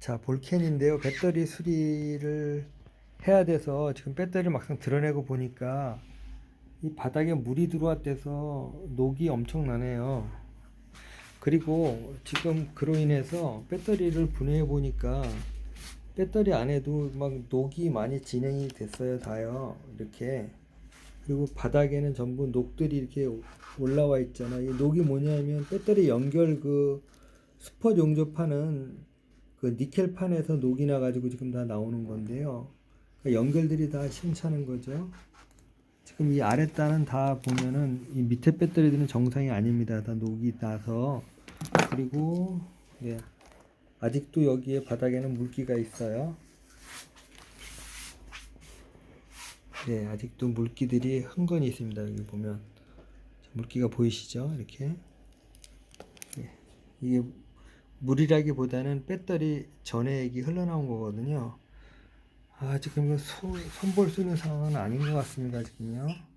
자, 볼캔인데요. 배터리 수리를 해야 돼서 지금 배터리를 막상 드러내고 보니까 이 바닥에 물이 들어왔대서 녹이 엄청 나네요. 그리고 지금 그로 인해서 배터리를 분해해 보니까 배터리 안에도 막 녹이 많이 진행이 됐어요, 다요. 이렇게. 그리고 바닥에는 전부 녹들이 이렇게 올라와 있잖아. 이 녹이 뭐냐면 배터리 연결 그 스퍼 용접하는 그 니켈판에서 녹이 나가지고 지금 다 나오는 건데요. 그러니까 연결들이 다 시원찮은 거죠. 지금 이 아랫단은 다 보면은 이 밑에 배터리들은 정상이 아닙니다. 다 녹이 나서 그리고 네, 아직도 여기에 바닥에는 물기가 있어요. 네, 아직도 물기들이 흥건히 있습니다. 여기 보면 물기가 보이시죠? 이렇게 네, 이게 물이라기보다는 배터리 전해액이 흘러나온 거거든요. 아, 지금 이거 손볼 수 있는 상황은 아닌 것 같습니다. 지금요.